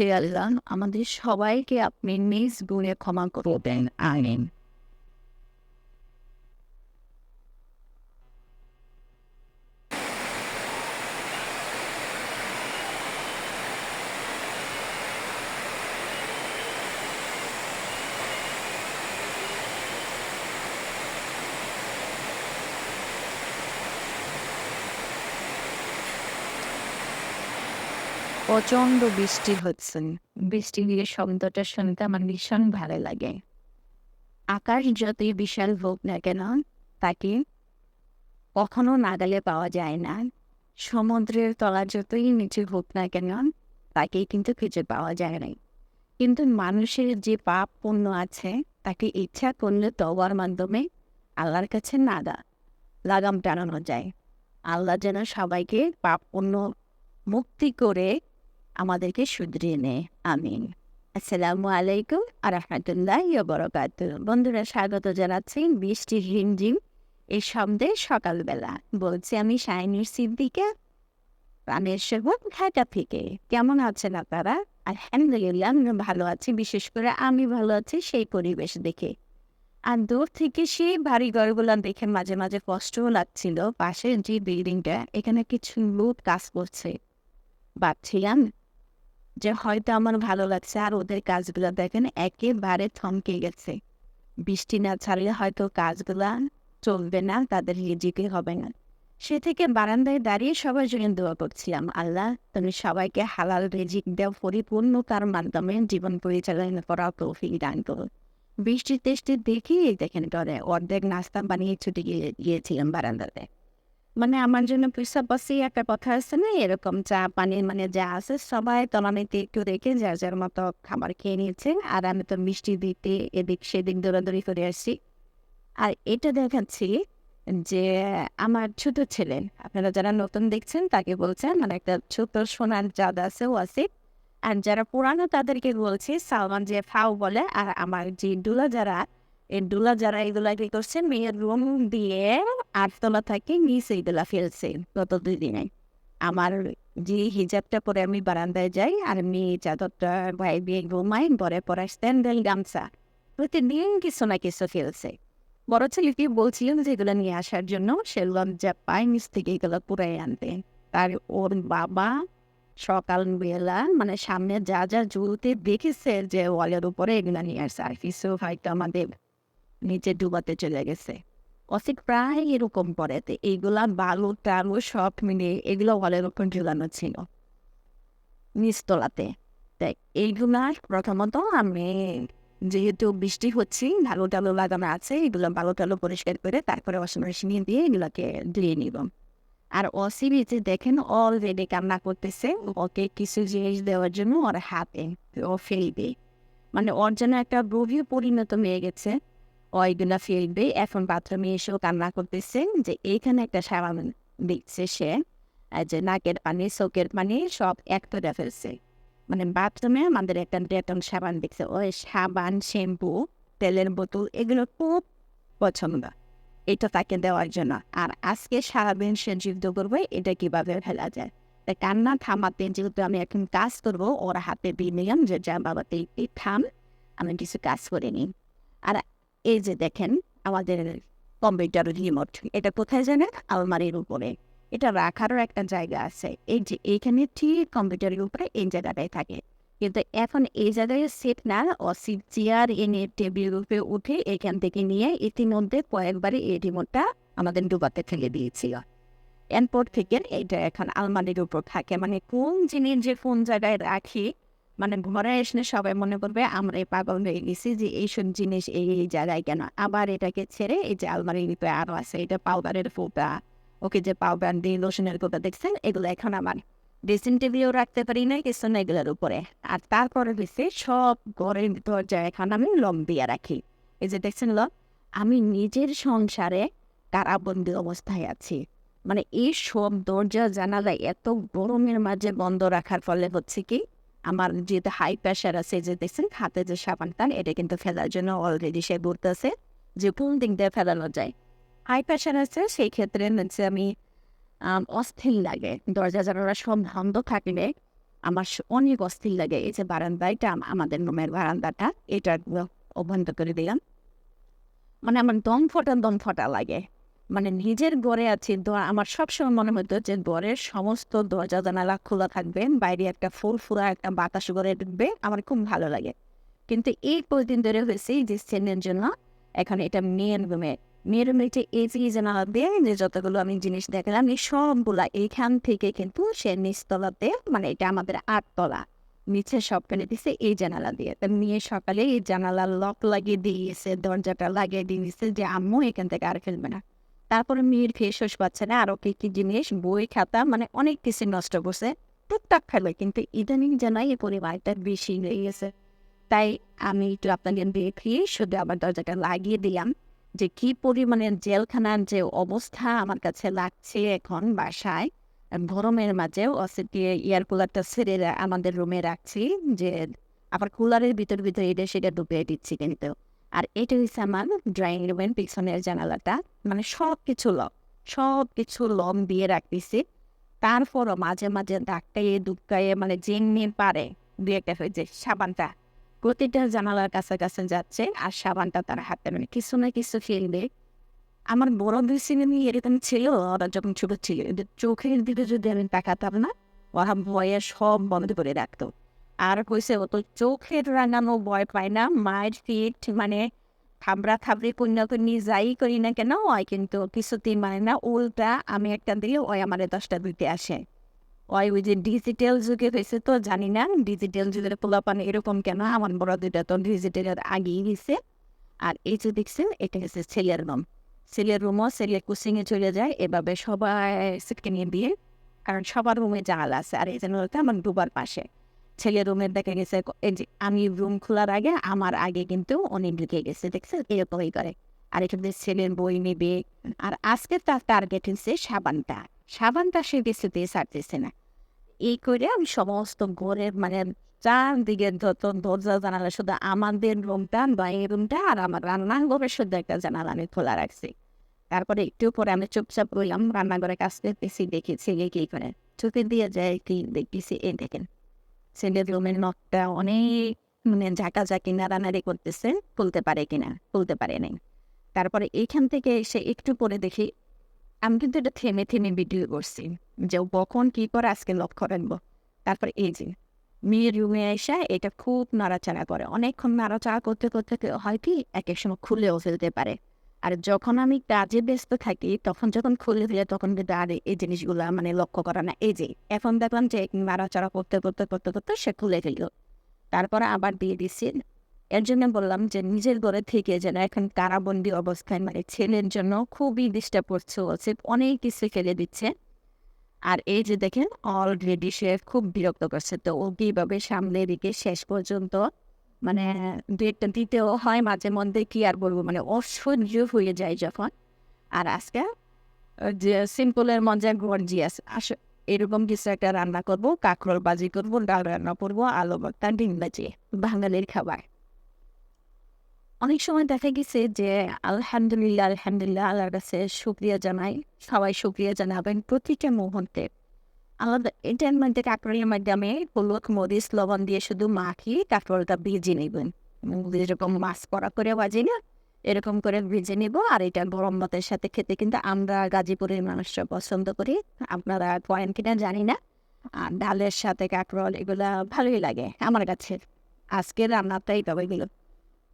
হে আল্লাহ আমাদের সবাইকে আপনি নিজ গুণে ক্ষমা করে দেন প্রচণ্ড বৃষ্টি হচ্ছে বৃষ্টি দিয়ে শব্দটা শুনতে আমার ভীষণ ভালো লাগে। আকাশ যতই বিশাল হোক না কেন, তাকে কখনো নাগালে পাওয়া যায় না। সমুদ্রের তলা যতই নিচে হোক না কেন, তাকে কিন্তু খুঁজে পাওয়া যায় না কিন্তু মানুষের যে পাপ পণ্য আছে, তাকে ইচ্ছা করলে তবার মাধ্যমে আল্লাহর কাছে নাগা, লাগাম টানানো যায়। আল্লাহ যেন সবাইকে পাপ পণ্য মুক্তি করে আমাদেরকে শুধরিয়ে নেয়। আমিন। আসসালামু আলাইকুম আর রহমতুল্লাহ বরকাত বন্ধুরা, স্বাগত জানাচ্ছি বৃষ্টির রিমঝিম এই শব্দে সকালবেলা। বলছি আমি শাইনির সিদ্দিকে প্রাণের সেবক ঢাকা থেকে। কেমন আছেন আপনারা? আলহামদুলিল্লাহ আমি ভালো আছি। বিশেষ করে আমি ভালো আছি সেই পরিবেশ দেখে। আর দূর থেকে সেই বাড়ি ঘরগুলো দেখে মাঝে মাঝে কষ্টও লাগছিল। পাশের যে বিল্ডিংটা, এখানে কিছু লোক কাজ করছে। ভাবছিলাম যে হয়তো আমার ভালো লাগছে আর ওদের কাজগুলো দেখেন একেবারে থমকে গেছে। বৃষ্টি না ছাড়লে হয়তো কাজগুলা চলবে না, তাদের রিজিকে হবে না। সে থেকে বারান্দায় দাঁড়িয়ে সবার জন্য দোয়া করছিলাম, আল্লাহ, তুমি সবাইকে হালাল রেজিক দেও, পরিপূর্ণতার মাধ্যমে জীবন পরিচালনা করা তৌফিক দান করো। বৃষ্টি টেস্টি দেখি দেখেন করে অর্ধেক নাস্তা বানিয়ে ছুটে গিয়ে গিয়েছিলাম বারান্দাতে। মানে আমার জন্য পাশাপাশি একটা কথা আছে না, এরকম চা পানি মানে যা আছে সবাই তলানিতে একটু রেখে যার যার মতো খাবার খেয়ে নিয়েছে আর আমি তো মিষ্টি দিতে এদিক সেদিক দৌড়াদৌড়ি করে আসছি। আর এটা দেখাচ্ছি যে আমার ছোট ছেলে, আপনারা যারা নতুন দেখছেন তাকে বলছেন মানে একটা ছোট সোনার জাদ আছে, ও আছে। আর যারা পুরানো তাদেরকে বলছি, সালমান যে ফাও বলে, আর আমার যে ডুলা যারা এই ডুলা যারা এগুলা কি করছে মেয়ের রুম দিয়ে আটতলা থেকে নিচে এগুলা ফেলছে গত দুই দিনে আমার যে হিজাবটা পরে আমি বারান্দায় যাই আর মেয়ে চাদরটা ভাই বিয়ে ঘুমাই পরে পরে স্যান্ডেল গামছা প্রতিদিন কিছু না কিছু ফেলছে বড় ছেলেকে বলছিলাম যে এগুলো নিয়ে আসার জন্য সে লজ্জা পায় নিচ থেকে এগুলো পুরাই আনতে তার ওর বাবা সকাল বেলা মানে সামনে যা যা ঝুলতে দেখেছে যে ওয়ালের উপরে এগুলো নিয়ে আসছে আর কিছু হয়তো আমাদের নিচে ডুবাতে চলে গেছে। অসিক প্রায় এরকম পরে এইগুলা বালু টালু সব মিলিয়ে এগুলো ওয়ালের উপর ঝুলানো ছিল। নিচতলাতে। তাই এইগুলার প্রথমত আমি যেহেতু বৃষ্টি হচ্ছে ভালো টালু লাগানো আছে, এগুলো ভালো টালু পরিষ্কার করে তারপরে ওয়াশিং মেশিনে দিয়ে এগুলোকে ধুয়ে নিব। আর অসিবিতে দেখেন অলরেডি কান্না করতেছে, ওকে কিছু জিনিস দেওয়ার জন্য ওর হাতে, ও ফেলবে। মানে ওর জন্য একটা গভীর পরিণত হয়ে গেছে। ওইগুলা ফেলবে এখন বাথরুমে এসেও কান্না করতেছে যে এইখানে একটা সাবান দেখছে সে যে নাকের পানি চোখের পানি সব এক করে ফেলছে মানে বাথরুমে আমাদের একটা ডেটন সাবান দেখছে ওই সাবান শ্যাম্পু তেলের বোতল এগুলো খুব পছন্দ এটা তাকে দেওয়ার জন্য আর আজকে সারাদিন সে যুদ্ধ করবে এটা কীভাবে ফেলা যায় তাই কান্না থামাতে যেহেতু আমি এখন কাজ করব ওর হাতে দিয়ে নিলাম যে যা বাবা তুই থাম আমি কিছু কাজ করে নিই আর এই যে দেখেন, আমাদের কম্পিউটার রিমোট, এটা কোথায় জানেন? আলমারির উপরে। এটা রাখারও একটা জায়গা আছে। এই যে এইখানে ঠিক কম্পিউটারের উপরে এই জায়গাটাই থাকে। কিন্তু এখন এই জায়গায় সেট না অসিট চেয়ার এনে টেবিলের উপরে উঠে এখান থেকে নিয়ে ইতিমধ্যে কয়েকবারে এই রিমোটটা আমাদের ডুবাতে ফেলে দিয়েছিল। এরপর থেকে এটা এখন আলমারির উপর থাকে। মানে কোন জিনিস যে কোন জায়গায় রাখি মানে ঘরে এসে সবাই মনে করবে, আমরা এই পাগল হয়ে গেছি যে এইসব জিনিস এই এই জায়গায় কেন? আবার এটাকে ছেড়ে এই যে আলমারির ভিতরে আরও আছে, এটা পাউডারের ফোটা। ওকে যে পাউডার দিয়ে লোশনের ফোটা দেখছেন, এগুলো এখন আমার ড্রেসিং টেবিলেও রাখতে পারি না কিছু না এগুলোর উপরে। আর তারপরে হচ্ছে সব ঘরের দরজা এখন আমি লম দিয়ে রাখি। এই যে দেখছেন ল আমি নিজের সংসারে কারাবন্দি অবস্থায় আছি। মানে এই সব দরজা জানালা এত গরমের মাঝে বন্ধ রাখার ফলে হচ্ছে কি আমার যেহেতু হাই প্রেশার আছে যে দেখছেন, হাতে যে সাবানটা, এটা কিন্তু ফেলার জন্য অলরেডি সে বলতেছে যে কোন দিক দিয়ে ফেলানো যায়। হাই প্রেশার আছে, সেই ক্ষেত্রে হচ্ছে আমি অস্থির লাগে। দরজা জানালা সব বন্ধ থাকলে আমার অনেক অস্থির লাগে। এই যে বারান্দা এটা আম- আমাদের রুমের বারান্দাটা, এটা বন্ধ করে দিলাম। মানে আমার দম ফটা দম ফটা লাগে। মানে নিজের ঘরে আছি আমার সবসময় মনে হতো যে ঘরের সমস্ত দরজা, জানালা খোলা থাকবে, বাইরে একটা ফুল ফুরা একটা বাতাস ঘরে ঢুকবে, আমার খুব ভালো লাগে। কিন্তু এই কদিন ধরে হয়েছে যে সেনের জন্য, এখন এটা মেয়ের রুমে মেয়ের রুমে যে যে জানালা দিয়ে যে যতগুলো আমি জিনিস দেখলাম, এই সবগুলা এইখান থেকে কিন্তু সে নিচতলাতে মানে এটা আমাদের আটতলা, নিচে সব ফেলে দিছে এই জানালা দিয়ে। তা মেয়ে সকালে এই জানালার লক লাগিয়ে দিয়েছে, দরজাটা লাগিয়ে দিয়েছে যে আম্মু এখান থেকে আর ফেলবে না। তারপরে মেয়ের ফেসওয়াশ পাচ্ছে না, আরও কি কি জিনিস, বই, খাতা মানে অনেক কিছু নষ্ট করছে। টুকটাক ফেলে কিন্তু ইদানিং জানাই এই পরিমাণটা বেশি হয়ে গেছে। তাই আমি একটু আপনাকে দেখি শুধু আমার দরজাটা লাগিয়ে দিলাম যে কি পরিমাণে জেলখানার যে অবস্থা আমার কাছে লাগছে এখন বাসায়। গরমের মাঝেও অসেটি এয়ার কুলারটা ছেড়ে আমাদের রুমে রাখছি যে আবার কুলারের ভিতর ভিতরে এটা সেটা ডুবিয়ে দিচ্ছি কিন্তু। আর এটা হচ্ছে আমার ড্রয়িং রুমের পিছনের জানালাটা। মানে সব কিছু লক সব কিছু লক দিয়ে রাখতেছি। তারপরও মাঝে মাঝে ডাক্তাইয়ে দুঃখাইয়ে মানে যেমনি পারে দু একটা হয়েছে সাবানটা প্রতিটা জানালার কাছাকাছি যাচ্ছে আর সাবানটা তার হাতে। মানে কিছু না কিছু ফেলবে আমার বড় দুই সিনেমি এরকম ছিল, ওরা যখন ছোট ছিল চোখের দিকে যদি আমি তাকাতাম না, ওরা ভয়ে সব বন্ধ করে রাখতো। আর কইছে ও তো চোখের রাঙানো ভয় পায় না মায়ের ফিট মানে থাবড়া থাবড়ি কন্যি যাই করি না কেন ওই কিন্তু কিছুতেই মানে না উল্টা আমি একটা দিলে ওই আমারে দশটা দিতে আসে ওই ওই যে ডিজিটাল যুগে হয়েছে তো জানি না ডিজিটাল যুগের পোলাপান এরকম কেন আমার বড় দুইটা তো ডিজিটালের আগেই গেছে আর এই যে দেখছেন এটা হচ্ছে ছেলের রুম ছেলের রুমও ছেলে কুচিংয়ে চলে যায় এভাবে সবাই সিটকে নিয়ে দিয়ে কারণ সবার রুমে জানালা আছে আর এই জানালাটা আমার ডুবার পাশে ছেলের রুমের দেখা গেছে আমি রুম খোলার আগে আমার আগে কিন্তু অনেক ঢুকে গেছে দেখছে এরকমই করে। আর এখানে ছেলের বই নেবে, আর আজকে তার টার্গেট হচ্ছে সাবানটা। সাবানটা সে কিছুতেই ছাড়তেছে না। এই করে আমি সমস্ত ঘরের মানে চারদিকে যত দরজা, জানালা, শুধু আমাদের রুমটা বা এই রুমটা আর আমার রান্নাঘরের শুধু একটা জানালা আমি খোলা রাখছি। তারপরে একটু পরে আমি চুপচাপ রইলাম, রান্নাঘরে কাজ করতেছি, দেখি ছেলে কি করে। চোখে দিয়ে যায় কি দেখতেছি, এই দেখেন। ছেলের রুমের নখটা অনেক মানে ঝাঁকা ঝাঁকি নাড়ানাড়ি করতেছে, খুলতে পারে কিনা, খুলতে পারে নাই। তারপরে এইখান থেকে এসে একটু পরে দেখি, আমি কিন্তু এটা থেমে থেমে ভিডিও করছি যে কখন কি করে আজকে লক্ষ্য রাখব। তারপরে এই যে, মেয়ের রুমে এসে এটা খুব নাড়াচাড়া করে। অনেকক্ষণ নাড়াচাড়া করতে করতে হয় কি, এক এক সময় খুলেও ফেলতে পারে। আর যখন আমি কাজে ব্যস্ত থাকি, তখন যখন খুলে ফেলে, তখন কিন্তু আর এই জিনিসগুলো মানে লক্ষ্য করা না। এই যে, এখন দেখলাম যে নাড়াচাড়া করতে করতে করতে করতে সে খুলে ফেলল। তারপরে আবার দিয়ে দিচ্ছি এর জন্য বললাম যে নিজের ঘরে থেকে যেন এখন কারাবন্দি অবস্থায় মানে ছেলের জন্য খুবই ডিস্টার্ব করছে হচ্ছে অনেক কিছু ফেলে দিচ্ছে। আর এই যে দেখেন অলরেডি সে খুব বিরক্ত করছে। তো ও কীভাবে সামনে দিকে শেষ পর্যন্ত মানে একটা দিতেও হয় মাঝে মধ্যে কি আর বলব মানে অসহ্য হয়ে যায় যখন। আর আজকে যে সিম্পলের মজা গর্জিয়াস। আস, এরকম কিছু একটা রান্না করব, কাঁকরোল বাজি করব, ডাল রান্না করব, আলু ভর্তা, ডিম বাজি বাঙালির খাবার। অনেক সময় দেখা গেছে যে আলহামদুলিল্লাহ আলহামদুলিল্লাহ, আল্লাহর কাছে শুক্রিয়া জানাই, সবাই শুক্রিয়া জানাবেন প্রতিটা মুহূর্তে। আলাদা এটার মধ্যে কাঁকড়ের মাধ্যমে হলুদ মরিচ লবণ দিয়ে শুধু মাখিয়ে কাঁকড়টা ভেজে নেবেন। যেরকম মাছ করা করে ভাজি না, এরকম করে ভেজে নেব। আর এটা গরম ভাতের সাথে খেতে কিন্তু আমরা গাজীপুরের মানুষরা পছন্দ করি। আপনারা কয়েন কিনা জানি না। আর ডালের সাথে কাঁকরোল, এগুলা ভালোই লাগে আমার কাছে। আজকের রান্নাটাই তবে গেল।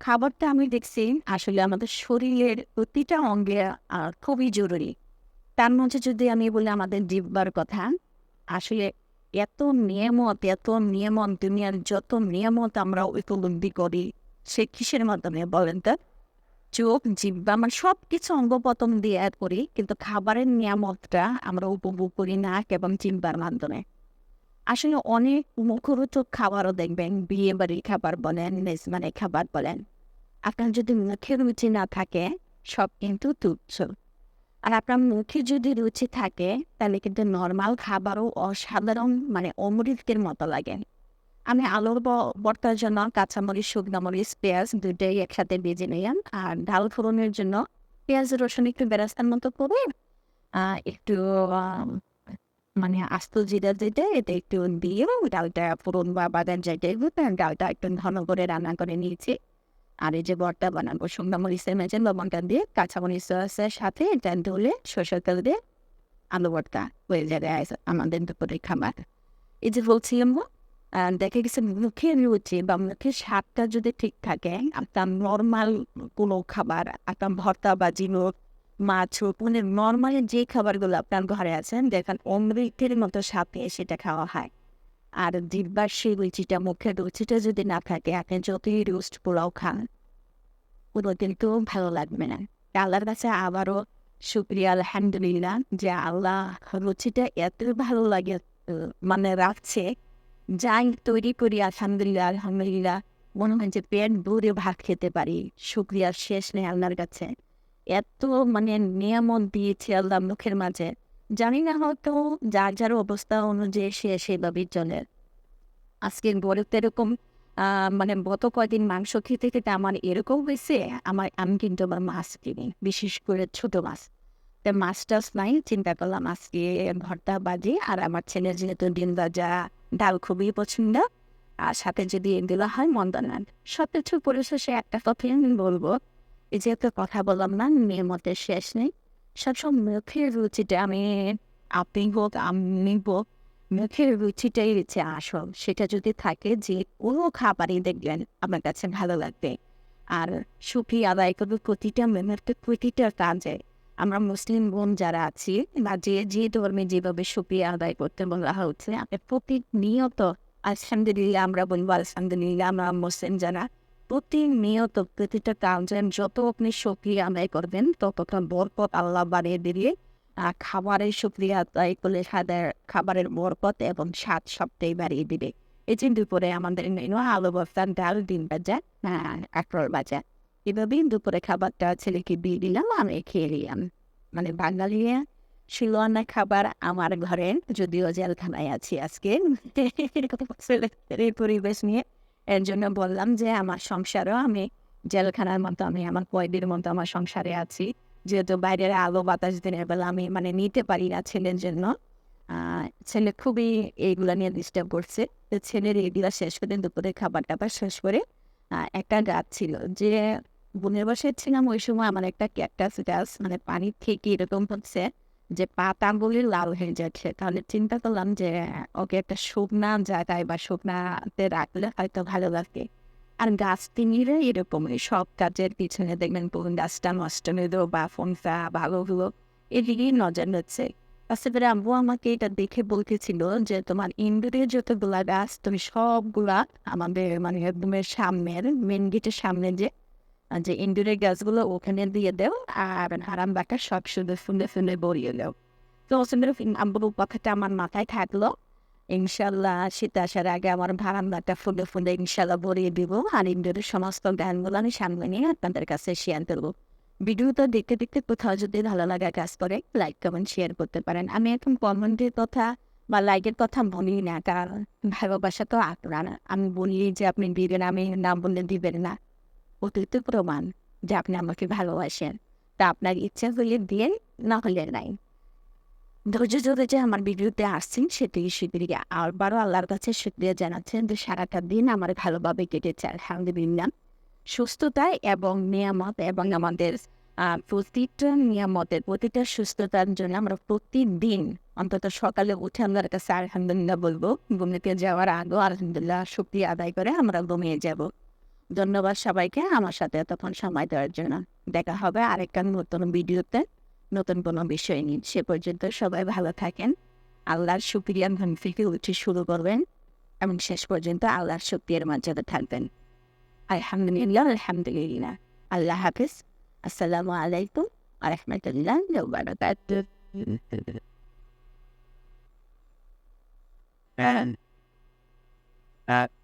খাবারটা আমি দেখছি আসলে আমাদের শরীরের প্রতিটা অঙ্গে খুবই জরুরি। তার মধ্যে যদি আমি বলি আমাদের জিব্বার কথা আসলে এত নিয়ামত এত নিয়ামত দুনিয়ার যত নিয়ামত আমরা উপলব্ধি করি, সে কিসের মাধ্যমে বলেন তো? চোখ জিব্বা মানে সব কিছু অঙ্গ প্রত্যঙ্গ দিয়ে add করি, কিন্তু খাবারের নিয়ামতটা আমরা উপভোগ করি না এবং জিব্বার মাধ্যমে। আসলে অনেক মুখরোচক খাবারও দেখবেন বিয়ে বাড়ির খাবার বলেন, মেজবানের খাবার বলেন। আপনার যদি মুখে রুচি না থাকে, সব কিন্তু তুচ্ছ। আর আপনার মুখে যদি রুচি থাকে, তাহলে কিন্তু নর্মাল খাবারও অসাধারণ মানে অমৃতের মতো লাগে। আমি আলুর বর্তার জন্য কাঁচামরিচ শুকনো মরিচ পেঁয়াজ দুটোই একসাথে ভেজে নিলাম আর ডাল ফোড়নের জন্য পেঁয়াজ, রসুন একটু বেরাস্তার মতো করে একটু মানে আস্ত জিরা যেটা এটা একটু দিয়ে ডালটা ফোড়ন বা বাদাম যেটাই ডালটা একটু ঘন করে রান্না করে নিয়েছি। আর এই যে বরটা বানাবো শুকনো মরিচের মেঝে লবণটা দিয়ে কাঁচামরিচ সসের সাথে এটা ধুলে সরষের তেল দিয়ে আলু ভর্তা হয়ে যাবে আমাদের দুপুরে খাবার। এই যে বলছিলাম আহ, দেখা গেছে মুখের রুচি বা মুখের স্বাদটা যদি ঠিক থাকে আপনার নর্মাল কোনো খাবার আপনার ভর্তা বা জিনুক মাছ হোক মানে নর্মাল যে খাবারগুলো আপনার ঘরে আছেন দেখেন অমৃতের মতো পেয়ে সেটা খাওয়া হয়। আর জিব্বার সেই রুচিটা মুখের রুচিটা যদি না থাকে, আপনি যতই রোস্ট পোলাও খান, কোনো কিন্তু ভালো লাগবে না। আল্লাহর কাছে আবারও শুক্রিয়া, আলহামদুলিল্লাহ, যে আল্লাহ রুচিটা এত ভালো লাগে মানে রাখছে। যাই তৈরি করি, আলহামদুলিল্লাহ আলহামদুলিল্লাহ। মনে হয় যে পেট ভরে ভাত খেতে পারি। শুক্রিয়ার শেষ নেই আল্লাহর কাছে। এত মানে নিয়ামত দিয়েছে আল্লাহ মুখের মাঝে। জানি না হয়তো যার যার অবস্থা অনুযায়ী সে সেভাবেই চলে। আজকে তো এরকম মানে গত কয়দিন মাংস খেতে খেতে আমার এরকম হয়েছে, আমার, আমি কিন্তু আমার মাছ কিনি, বিশেষ করে ছোট মাছ। তা মাছ টাছ নাই, চিন্তা করলাম আজকে ভর্তা বাজি আর আমার ছেলের যেহেতু ডিম ভাজা, ডাল খুবই পছন্দ, আর সাথে যদি এগুলো হয় মন্দ না। সব কিছু পরিশেষে একটা কথাই আমি বলব, এই যে একটা কথা বললাম না মেয়ের মধ্যে শেষ নেই। সবসময় মুখের রুচিটা আমি আপনি হোক আমি হোক মুখের রুচিটাই রয়েছে আসল সেটা যদি থাকে যে কোনো খাবারই দেখবেন আমার কাছে ভালো লাগবে আর সুখী আদায় করবে প্রতিটা মেমের প্রতিটা কাজে আমরা মুসলিম বোন যারা আছি বা যে যে ধর্মে যেভাবে সুখী আদায় করতে বলা হচ্ছে আপনি প্রতিনিয়ত আলহামদুলিল্লাহ আমরা বলব আলহামদুলিল্লাহ আমরা মুসলিম যারা প্রতিনিয়ত প্রতিটা কাজে যত আপনি সক্রিয় আদায় করবেন, ততটা বরকত আল্লাহ বাড়িয়ে দিলে খাবারের সুক্রিয়া আদায় করলে সাদা খাবারের বরকত এবং স্বাদ সবটাই বাড়িয়ে দিবে। এই দুপুরে আমাদের আলু ভর্তা, ডাল, ডিম ভাজা হ্যাঁ কাঁকড় ভাজা। এভাবেই দুপুরে খাবারটা ছেলেকে দিয়ে দিলাম, আমি খেয়ে নিলাম। মানে বাঙালি শিলোয়ানা খাবার আমার ঘরে, যদিও জেলখানায় আছি আজকে। পরিবেশ নিয়ে এর জন্য বললাম যে, আমার সংসারও আমি জেলখানার মতো, আমি আমার কয়েদির মতো আমার সংসারে আছি। যেহেতু বাইরের আলো বাতাস দিনের বেলা আমি মানে নিতে পারি না ছেলের জন্য। ছেলে খুবই এইগুলা নিয়ে ডিস্টার্ব করছে। তো ছেলের এইগুলা শেষ করে দুপুরে খাবার টাবার শেষ করে একটা গাছ ছিল। যে বোনের বাসায় ছিলাম, ওই সময় আমার একটা ক্যাকটাস গাছ মানে পানি থেকে এরকম হচ্ছে। যে পা পাতাগুলি লাল হয়ে যাচ্ছে, তাহলে চিন্তা করলাম যে, ওকে একটা শুকনা জায়গায় বা শুকনাতে রাখলে হয়তো ভালো লাগবে আর গাছ তিনিরা এরকমই সব কাজের পিছনে দেখবেন কোন গাছটা নষ্ট দেবো বা ফোনটা ভালো হলো, এদিকেই নজর হচ্ছে তাছাড়া আব্বু আমাকে এটা দেখে বলতেছিল যে, তোমার ইন্দুরের যতগুলা গাছ, তুমি সবগুলা আমাদের মানে রুমের সামনের মেন গেটের সামনে যে যে ইন্দুরের গাছগুলো ওখানে দিয়ে দাও, আর হারাম বাঁকা সব শুধু ফুলে ফুলে বরিয়ে দাও তো ওখানে আব্বুর কথাটা আমার মাথায় থাকল। ইনশাল্লাহ শীত আসার আগে আমার ভারান্দাটা ফুলে ফুলে ইনশাল্লাহ ভরিয়ে দিব, আর ইন্দুরের সমস্ত গানগুলো আমি সামনে নিয়ে আপনাদের কাছে শেয়ার করব। ভিডিওটা দেখতে দেখতে কোথাও যদি ভালো লাগা কাজ করে লাইক কমেন্ট শেয়ার করতে পারেন। আমি এখন কমেন্টের কথা বা লাইকের কথা বলি না, কারণ ভালোবাসা তো আপনারা। আমি বলি যে আপনি দিবেন, আমি না বললে দিবেন না। অতিরিক্ত প্রমাণ যে আপনি আমাকে ভালোবাসেন। তা আপনার ইচ্ছা হলে দিয়ে না হলে নাই। ধৈর্য ধরে যে আমার ভিডিওতে আসছেন সেটিকে স্বীকৃতি আবারও আল্লাহর কাছে শুক্রিয়া জানাচ্ছেন যে সারাটা দিন আমার ভালোভাবে কেটেছে, আলহামদুলিল্লাহ। সুস্থতায় এবং নিয়ামত এবং আমাদের প্রতিটা নিয়ামতের, প্রতিটা সুস্থতার জন্য আমরা প্রতিদিন অন্তত সকালে উঠে আল্লাহর কাছে আলহামদুলিল্লাহ বলব। ঘুমিয়ে যাওয়ার আগেও আলহামদুলিল্লাহ শক্তি আদায় করে আমরা ঘুমিয়ে যাব। ধন্যবাদ সবাইকে আমার সাথে এতক্ষণ সময় দেওয়ার জন্য। দেখা হবে আরেকটা নতুন ভিডিওতে। নতুন কোনো বিষয় নিয়ে। সে পর্যন্ত সবাই ভালো থাকেন। আল্লাহর শুক্রিয়া ঘুম থেকে উঠে শুরু করবেন এবং শেষ পর্যন্ত আল্লাহর শুক্রিয়ার মর্যাদা থাকবেন। আলহামদুলিল্লাহ আলহামদুলিল্লাহ। আল্লাহ হাফিজ। আসসালামু আলাইকুম আরহামতুল্লাহ বারাকাতুহ। and uh,